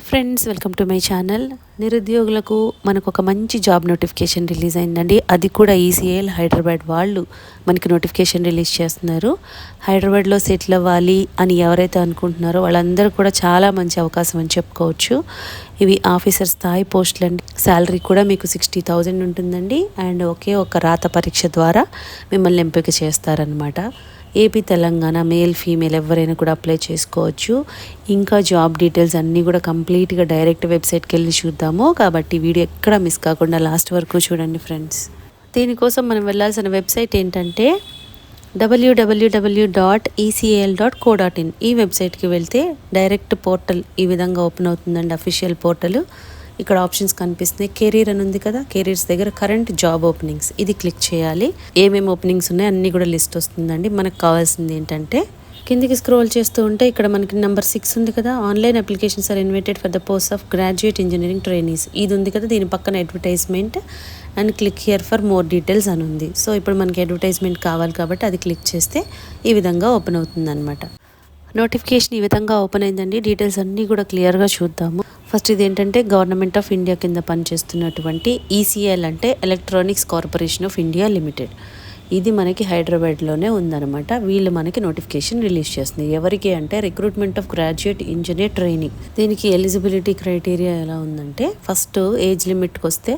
Hi friends welcome to my channel. నిరుద్యోగులకు మనకు ఒక మంచి జాబ్ నోటిఫికేషన్ రిలీజ్ అయిందండి. అది కూడా ఈసీఏల్ హైదరాబాద్ వాళ్ళు మనకి నోటిఫికేషన్ రిలీజ్ చేస్తున్నారు. హైదరాబాద్లో సెటిల్ అవ్వాలి అని ఎవరైతే అనుకుంటున్నారో వాళ్ళందరూ కూడా చాలా మంచి అవకాశం అని చెప్పుకోవచ్చు. ఇవి ఆఫీసర్ స్థాయి పోస్టులు అండి శాలరీ కూడా మీకు సిక్స్టీ థౌజండ్ ఉంటుందండి. అండ్ ఒకే ఒక రాత పరీక్ష ద్వారా మిమ్మల్ని ఎంపిక చేస్తారనమాట ఏపీ తెలంగాణ మేల్ ఫీమేల్ ఎవరైనా కూడా అప్లై చేసుకోవచ్చు. ఇంకా జాబ్ డీటెయిల్స్ అన్నీ కూడా కంప్లీట్గా డైరెక్ట్ వెబ్సైట్కి వెళ్ళి చూద్దాము. కాబట్టి వీడియో ఎక్కడ మిస్ కాకుండా లాస్ట్ వరకు చూడండి ఫ్రెండ్స్. దీనికోసం మనం వెళ్ళాల్సిన వెబ్సైట్ ఏంటంటే W W W dot ECIL dot co dot in ఈ వెబ్సైట్కి వెళ్తే డైరెక్ట్ పోర్టల్ ఈ విధంగా ఓపెన్ అవుతుందండి అఫీషియల్ పోర్టల్. ఇక్కడ ఆప్షన్స్ కనిపిస్తున్నాయి. కెరీర్ అని ఉంది కదా కెరీర్స్ దగ్గర కరెంట్ జాబ్ ఓపెనింగ్స్. ఇది క్లిక్ చేయాలి. ఏమేమి ఓపెనింగ్స్ ఉన్నాయి అన్నీ కూడా లిస్ట్ వస్తుందండి. మనకు కావాల్సింది ఏంటంటే కిందికి స్క్రోల్ చేస్తూ ఉంటే ఇక్కడ మనకి నెంబర్ సిక్స్ ఉంది కదా online applications are invited for the post of graduate engineering trainees. ఇది ఉంది కదా దీని పక్కన advertisement and click here for more details అని ఉంది. సో ఇప్పుడు మనకి అడ్వర్టైజ్మెంట్ కావాలి కాబట్టి అది క్లిక్ చేస్తే ఈ విధంగా ఓపెన్ అవుతుంది అనమాట నోటిఫికేషన్ ఈ విధంగా ఓపెన్ అయిందండి. డీటెయిల్స్ అన్నీ కూడా క్లియర్గా చూద్దాము. ఫస్ట్ ఇది ఏంటంటే గవర్నమెంట్ ఆఫ్ ఇండియా కింద పనిచేస్తున్నటువంటి ఈసీఎల్ అంటే Electronics Corporation of India Limited. ఇది మనకి హైదరాబాద్లోనే ఉందన్నమాట. వీళ్ళు మనకి నోటిఫికేషన్ రిలీజ్ చేస్తుంది. ఎవరికి అంటే recruitment of graduate engineer training. దీనికి ఎలిజిబిలిటీ క్రైటీరియా ఎలా ఉందంటే ఫస్ట్ ఏజ్ లిమిట్కి వస్తే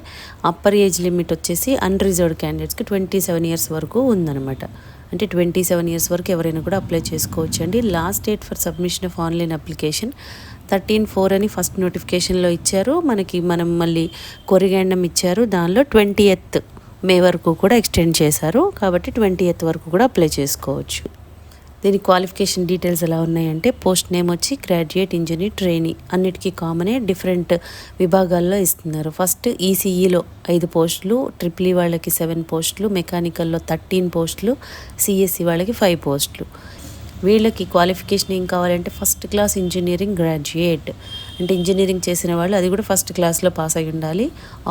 అప్పర్ ఏజ్ లిమిట్ వచ్చేసి అన్రిజర్వ్డ్ క్యాండిడేట్స్కి ట్వంటీ సెవెన్ ఇయర్స్ వరకు ఉందన్నమాట. అంటే ట్వంటీ సెవెన్ ఇయర్స్ వరకు ఎవరైనా కూడా అప్లై చేసుకోవచ్చు అండి last date for submission of online application thirteen four అని ఫస్ట్ నోటిఫికేషన్లో ఇచ్చారు. మనకి మనం మళ్ళీ కొరిగాండం ఇచ్చారు. దానిలో ట్వంటీ ఎత్ మే వరకు కూడా ఎక్స్టెండ్ చేశారు. కాబట్టి ట్వంటీ ఎత్ వరకు కూడా అప్లై చేసుకోవచ్చు. దీని క్వాలిఫికేషన్ డీటెయిల్స్ ఎలా ఉన్నాయంటే పోస్ట్ నేమ్ వచ్చి గ్రాడ్యుయేట్ ఇంజనీర్ ట్రైనీ అన్నిటికీ కామనే డిఫరెంట్ విభాగాల్లో ఇస్తున్నారు. ఫస్ట్ ఈసీఈలో ఐదు పోస్టులు ట్రిపుల్ ఈ వాళ్ళకి సెవెన్ పోస్టులు మెకానికల్లో థర్టీన్ పోస్టులు సిఎస్సి వాళ్ళకి ఫైవ్ పోస్టులు. వీళ్ళకి క్వాలిఫికేషన్ ఏం కావాలంటే ఫస్ట్ క్లాస్ ఇంజనీరింగ్ గ్రాడ్యుయేట్ అంటే ఇంజనీరింగ్ చేసిన వాళ్ళు అది కూడా ఫస్ట్ క్లాస్లో పాస్ అయి ఉండాలి.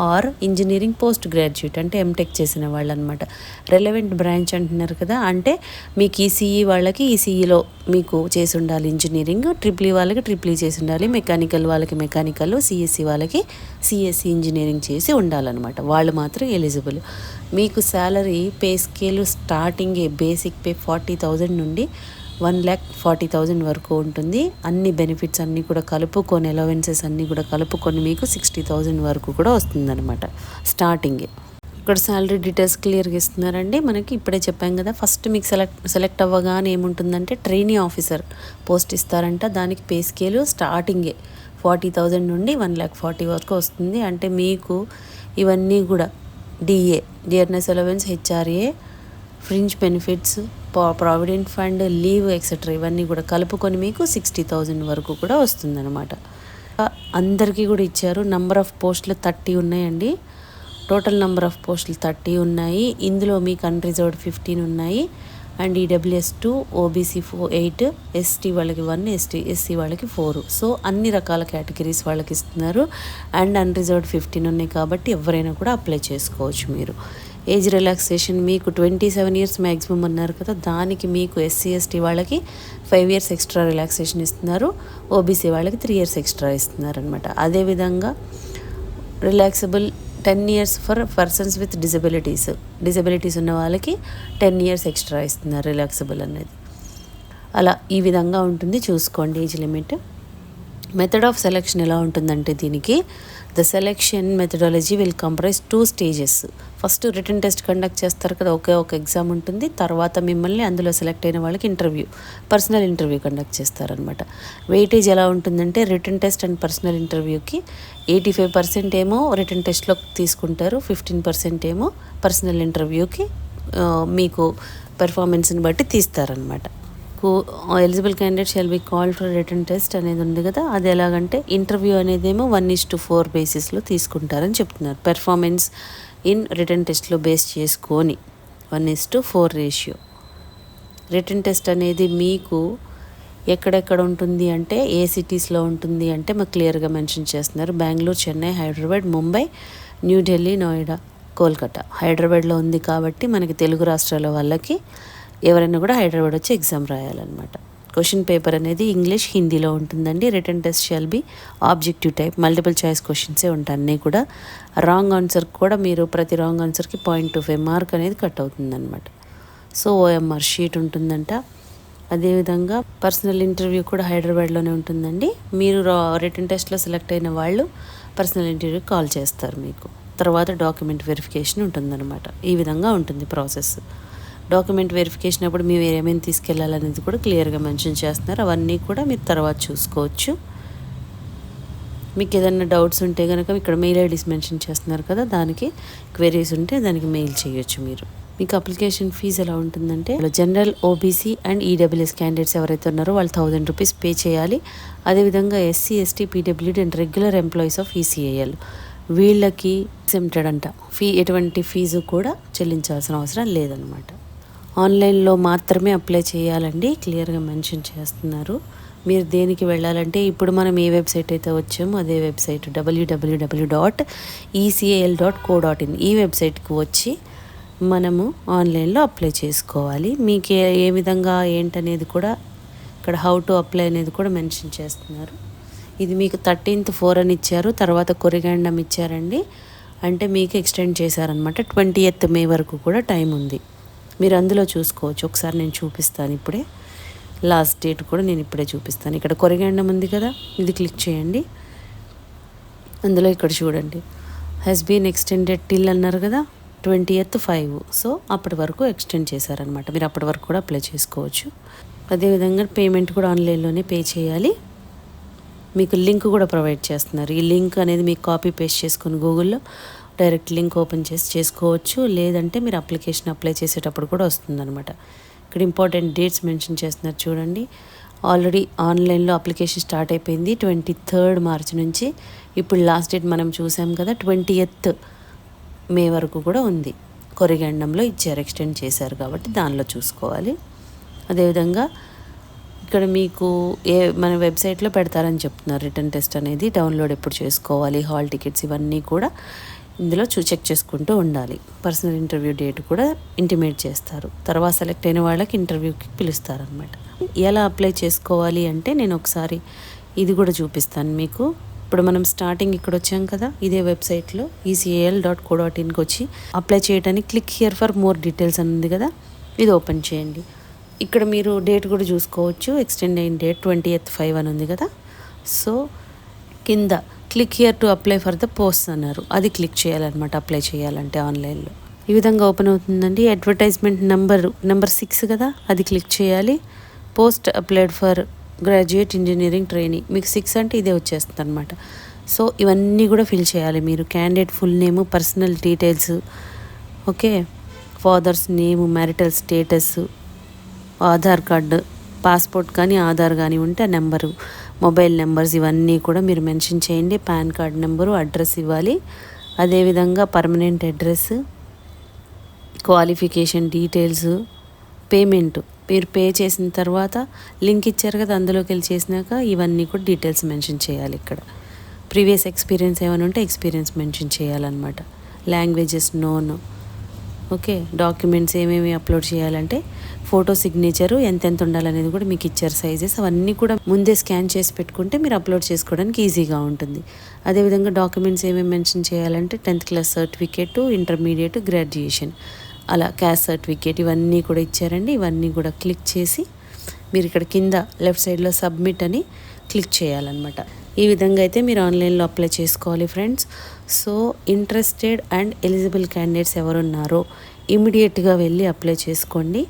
ఆర్ ఇంజనీరింగ్ పోస్ట్ గ్రాడ్యుయేట్ అంటే ఎంటెక్ చేసిన వాళ్ళు అనమాట రెలవెంట్ బ్రాంచ్ అంటున్నారు కదా అంటే మీకు ఈసీఈ వాళ్ళకి ఈసీఈలో మీకు చేసి ఉండాలి ఇంజనీరింగ్ ట్రిపుల్ ఈ వాళ్ళకి ట్రిపుల్ ఈ e చేసి ఉండాలి మెకానికల్ వాళ్ళకి మెకానికల్ సిఎస్సి వాళ్ళకి సిఎస్సి ఇంజనీరింగ్ చేసి ఉండాలన్నమాట. వాళ్ళు మాత్రం ఎలిజిబుల్ మీకు శాలరీ పే స్కేల్ స్టార్టింగే బేసిక్ పే ఫార్టీ థౌజండ్ నుండి వన్ ల్యాక్ ఫార్టీ థౌజండ్ వరకు ఉంటుంది. అన్ని బెనిఫిట్స్ అన్నీ కూడా కలుపుకొని అలవెన్సెస్ అన్నీ కూడా కలుపుకొని మీకు సిక్స్టీ థౌజండ్ వరకు కూడా వస్తుందన్నమాట. స్టార్టింగే ఇక్కడ శాలరీ డీటెయిల్స్ క్లియర్గా ఇస్తున్నారండి. మనకి ఇప్పుడే చెప్పాం కదా ఫస్ట్ మీకు సెలెక్ట్ సెలెక్ట్ అవ్వగానే ఏముంటుందంటే ట్రైనీ ఆఫీసర్ పోస్ట్ ఇస్తారంట. దానికి పే స్కేల్ స్టార్టింగే ఫార్టీ థౌజండ్ నుండి వన్ ల్యాక్ ఫార్టీ వరకు వస్తుంది. అంటే మీకు ఇవన్నీ కూడా DA dearness allowance HRA fringe benefits provident fund leave etcetera ఇవన్నీ కూడా కలుపుకొని మీకు సిక్స్టీ థౌజండ్ వరకు కూడా వస్తుందన్నమాట. అందరికీ కూడా ఇచ్చారు. నంబర్ ఆఫ్ పోస్టులు థర్టీ ఉన్నాయండి. టోటల్ నెంబర్ ఆఫ్ పోస్టులు థర్టీ ఉన్నాయి. ఇందులో మీకు అన్రిజర్వ్డ్ ఫిఫ్టీన్ ఉన్నాయి. And EWS two OBC four eight ST వాళ్ళకి వన్ ఎస్టీ ఎస్సీ వాళ్ళకి ఫోర్ సో అన్ని రకాల కేటగిరీస్ వాళ్ళకి ఇస్తున్నారు. అండ్ అన్రిజర్వ్డ్ ఫిఫ్టీన్ ఉన్నాయి కాబట్టి ఎవరైనా కూడా అప్లై చేసుకోవచ్చు మీరు. ఏజ్ రిలాక్సేషన్ మీకు ట్వంటీ సెవెన్ ఇయర్స్ మ్యాక్సిమం అన్నారు కదా దానికి మీకు ఎస్సీ ఎస్టీ వాళ్ళకి ఫైవ్ ఇయర్స్ ఎక్స్ట్రా రిలాక్సేషన్ ఇస్తున్నారు ఓబీసీ వాళ్ళకి త్రీ ఇయర్స్ ఎక్స్ట్రా ఇస్తున్నారు అనమాట అదేవిధంగా relaxable ten years for persons with disabilities disabilities ఉన్న వాళ్ళకి టెన్ ఇయర్స్ ఎక్స్ట్రా ఇస్తున్నారు రిలాక్సబుల్ అనేది. అలా ఈ విధంగా ఉంటుంది చూసుకోండి age limit. Method of selection ఎలా ఉంటుందంటే దీనికి the selection methodology will comprise two stages first written test conduct చేస్తారు కదా ఒకే ఒక ఎగ్జామ్ ఉంటుంది. తర్వాత మిమ్మల్ని అందులో సెలెక్ట్ అయిన వాళ్ళకి ఇంటర్వ్యూ పర్సనల్ ఇంటర్వ్యూ కండక్ట్ చేస్తారనమాట వెయిటేజ్ ఎలా ఉంటుందంటే రిటర్న్ టెస్ట్ అండ్ పర్సనల్ ఇంటర్వ్యూకి ఎయిటీ ఫైవ్ పర్సెంట్ ఏమో రిటర్న్ టెస్ట్లో తీసుకుంటారు ఫిఫ్టీన్ పర్సెంట్ ఏమో పర్సనల్ ఇంటర్వ్యూకి మీకు పెర్ఫార్మెన్స్ని బట్టి తీస్తారనమాట eligible candidate shall be call for written test అనేది ఉంది కదా. అది ఎలాగంటే ఇంటర్వ్యూ అనేదేమో వన్ ఇస్ టు ఫోర్ బేసిస్లో తీసుకుంటారని చెప్తున్నారు. పెర్ఫార్మెన్స్ ఇన్ రిటర్న్ టెస్ట్లో బేస్ చేసుకొని one is to four ratio written test అనేది మీకు ఎక్కడెక్కడ ఉంటుంది అంటే ఏ సిటీస్లో ఉంటుంది అంటే మాకు క్లియర్గా మెన్షన్ చేస్తున్నారు. బెంగళూరు చెన్నై హైదరాబాద్ ముంబై న్యూఢిల్లీ నోయిడా కోల్కతా హైదరాబాద్లో ఉంది కాబట్టి మనకి తెలుగు రాష్ట్రాల వాళ్ళకి ఎవరైనా కూడా హైదరాబాద్ వచ్చి ఎగ్జామ్ రాయాలన్నమాట. క్వశ్చన్ పేపర్ అనేది ఇంగ్లీష్ హిందీలో ఉంటుందండి. Written test shall be objective type multiple choice క్వశ్చన్సే ఉంటాయి. అన్నీ కూడా రాంగ్ ఆన్సర్ కూడా మీరు ప్రతి రాంగ్ ఆన్సర్కి పాయింట్ టూ ఫైవ్ మార్క్ అనేది కట్ అవుతుందన్నమాట. సో ఓఎంఆర్ షీట్ ఉంటుందంట. అదేవిధంగా పర్సనల్ ఇంటర్వ్యూ కూడా హైదరాబాద్లోనే ఉంటుందండి. మీరు రిటర్న్ టెస్ట్లో సెలెక్ట్ అయిన వాళ్ళు పర్సనల్ ఇంటర్వ్యూ కాల్ చేస్తారు మీకు. తర్వాత డాక్యుమెంట్ వెరిఫికేషన్ ఉంటుందన్నమాట. ఈ విధంగా ఉంటుంది ప్రాసెస్ డాక్యుమెంట్ వెరిఫికేషన్ అప్పుడు మీరు ఏమేమి తీసుకెళ్ళాలనేది కూడా క్లియర్గా మెన్షన్ చేస్తున్నారు. అవన్నీ కూడా మీరు తర్వాత చూసుకోవచ్చు. మీకు ఏదైనా డౌట్స్ ఉంటే కనుక ఇక్కడ మెయిల్ ఐడీస్ మెన్షన్ చేస్తున్నారు కదా దానికి క్వెరీస్ ఉంటే దానికి మెయిల్ చేయొచ్చు మీరు. మీకు అప్లికేషన్ ఫీజు ఎలా ఉంటుందంటే general OBC and EWS candidates ఎవరైతే ఉన్నారో వాళ్ళు థౌజండ్ రూపీస్ పే చేయాలి. అదేవిధంగా SC ST PWD and regular employees of ECIL వీళ్ళకి ఎగ్జెంప్టెడ్ అంట. ఫీ ఎటువంటి ఫీజు కూడా చెల్లించాల్సిన అవసరం లేదనమాట. ఆన్లైన్లో మాత్రమే అప్లై చేయాలండి. క్లియర్గా మెన్షన్ చేస్తున్నారు. మీరు దేనికి వెళ్ళాలంటే ఇప్పుడు మనం ఏ వెబ్సైట్ అయితే వచ్చామో అదే website WWW dot ECAL dot co dot in ఈ వెబ్సైట్కి వచ్చి మనము ఆన్లైన్లో అప్లై చేసుకోవాలి. మీకు ఏ విధంగా ఏంటనేది కూడా ఇక్కడ హౌ టు అప్లై అనేది కూడా మెన్షన్ చేస్తున్నారు. ఇది మీకు థర్టీన్త్ ఫోర్ అని ఇచ్చారు. తర్వాత కొరిగాండం ఇచ్చారండి. అంటే మీకు ఎక్స్టెండ్ చేశారనమాట ట్వంటీ ఎయిత్ మే వరకు కూడా టైం ఉంది. మీరు అందులో చూసుకోవచ్చు. ఒకసారి నేను చూపిస్తాను ఇప్పుడే. లాస్ట్ డేట్ కూడా నేను ఇప్పుడే చూపిస్తాను. ఇక్కడ కొరగండం ఉంది కదా ఇది క్లిక్ చేయండి. అందులో ఇక్కడ చూడండి. హెస్ బీన్ ఎక్స్టెండెడ్ టిల్ అన్నారు కదా ట్వంటీ ఎయిత్ ఫైవ్ సో అప్పటి వరకు ఎక్స్టెండ్ చేశారనమాట మీరు అప్పటి వరకు కూడా అప్లై చేసుకోవచ్చు. అదేవిధంగా పేమెంట్ కూడా ఆన్లైన్లోనే పే చేయాలి. మీకు లింక్ కూడా ప్రొవైడ్ చేస్తున్నారు. ఈ లింక్ అనేది మీకు కాపీ పేస్ట్ చేసుకుని గూగుల్లో డైరెక్ట్ లింక్ ఓపెన్ చేసి చేసుకోవచ్చు. లేదంటే మీరు అప్లికేషన్ అప్లై చేసేటప్పుడు కూడా వస్తుందన్నమాట. ఇక్కడ ఇంపార్టెంట్ డేట్స్ మెన్షన్ చేస్తున్నారు చూడండి. ఆల్రెడీ ఆన్లైన్లో అప్లికేషన్ స్టార్ట్ అయిపోయింది. ట్వంటీ థర్డ్ మార్చ్ నుంచి ఇప్పుడు లాస్ట్ డేట్ మనం చూసాం కదా ట్వంటీ ఎత్ మే వరకు కూడా ఉంది. కొరిగండంలో ఇచ్చారు ఎక్స్టెండ్ చేశారు కాబట్టి దానిలో చూసుకోవాలి. అదేవిధంగా ఇక్కడ మీకు ఏ మన వెబ్సైట్లో పెడతారని చెప్తున్నారు. రిటర్న్ టెస్ట్ అనేది డౌన్లోడ్ ఎప్పుడు చేసుకోవాలి హాల్ టికెట్స్ ఇవన్నీ కూడా. ఇందులో చూ చెక్ చేసుకుంటూ ఉండాలి. పర్సనల్ ఇంటర్వ్యూ డేట్ కూడా ఇంటిమేట్ చేస్తారు. తర్వాత సెలెక్ట్ అయిన వాళ్ళకి ఇంటర్వ్యూకి పిలుస్తారనమాట ఎలా అప్లై చేసుకోవాలి అంటే నేను ఒకసారి ఇది కూడా చూపిస్తాను మీకు. ఇప్పుడు మనం స్టార్టింగ్ ఇక్కడ వచ్చాం కదా ఇదే వెబ్సైట్లో ఈసీఏఎల్ డాట్ కో డాట్ ఇన్కి వచ్చి అప్లై చేయడానికి click here for more details అని ఉంది కదా ఇది ఓపెన్ చేయండి. ఇక్కడ మీరు డేట్ కూడా చూసుకోవచ్చు. ఎక్స్టెండ్ అయిన డేట్ ట్వంటీ ఎయిత్ ఫైవ్ అని ఉంది కదా. సో కింద click here to apply for the post అన్నారు. అది క్లిక్ చేయాలన్నమాట అప్లై చేయాలంటే ఆన్లైన్లో. ఈ విధంగా ఓపెన్ అవుతుందండి. అడ్వర్టైజ్మెంట్ నెంబర్ నెంబర్ సిక్స్ కదా? అది క్లిక్ చేయాలి. Post applied for graduate engineering training. మీకు సిక్స్ అంటే ఇదే వచ్చేస్తుంది అనమాట సో ఇవన్నీ కూడా ఫిల్ చేయాలి మీరు. Candidate full name personal details okay? Father's name marital status Aadhaar card passport కానీ ఆధార్ కానీ ఉంటే ఆ నెంబరు మొబైల్ నెంబర్స్ ఇవన్నీ కూడా మీరు మెన్షన్ చేయండి. పాన్ కార్డ్ నెంబరు అడ్రస్ ఇవ్వాలి. అదేవిధంగా permanent address qualification details payment. మీరు పే చేసిన తర్వాత లింక్ ఇచ్చారు కదా అందులోకి వెళ్ళి చేసినాక ఇవన్నీ కూడా డీటెయిల్స్ మెన్షన్ చేయాలి ఇక్కడ. ప్రీవియస్ ఎక్స్పీరియన్స్ ఏమైనా ఉంటే ఎక్స్పీరియన్స్ మెన్షన్ చేయాలన్నమాట. Languages known. ఓకే డాక్యుమెంట్స్ ఏమేమి అప్లోడ్ చేయాలంటే ఫోటో సిగ్నేచరు ఎంతెంత ఉండాలనేది కూడా మీకు ఇచ్చారు సైజెస్. అవన్నీ కూడా ముందే స్కాన్ చేసి పెట్టుకుంటే మీరు అప్లోడ్ చేసుకోవడానికి ఈజీగా ఉంటుంది. అదేవిధంగా డాక్యుమెంట్స్ ఏమేమి మెన్షన్ చేయాలంటే tenth class certificate intermediate graduation. అలా క్యాస్ట్ సర్టిఫికేట్ ఇవన్నీ కూడా ఇచ్చారండి. ఇవన్నీ కూడా క్లిక్ చేసి మీరు ఇక్కడ కింద లెఫ్ట్ సైడ్లో సబ్మిట్ అని క్లిక్ చేయాలన్నమాట. ఈ విధంగా అయితే మీరు ఆన్లైన్లో అప్లై చేసుకోవాలి friends. So interested and eligible candidates ఎవరున్నారో ఇమీడియట్గా వెళ్ళి అప్లై చేసుకోండి.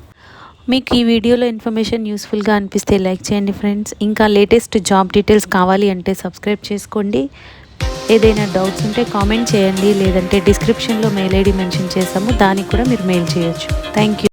మీకు ఈ వీడియోలో ఇన్ఫర్మేషన్ యూస్ఫుల్గా అనిపిస్తే లైక్ చేయండి ఫ్రెండ్స్. ఇంకా లేటెస్ట్ జాబ్ డీటెయిల్స్ కావాలి అంటే సబ్స్క్రైబ్ చేసుకోండి. ఏదైనా డౌట్స్ ఉంటే కామెంట్ చేయండి. లేదంటే డిస్క్రిప్షన్లో మెయిల్ ఐడి మెన్షన్ చేసాము దానికి కూడా మీరు మెయిల్ చేయొచ్చు. Thank you.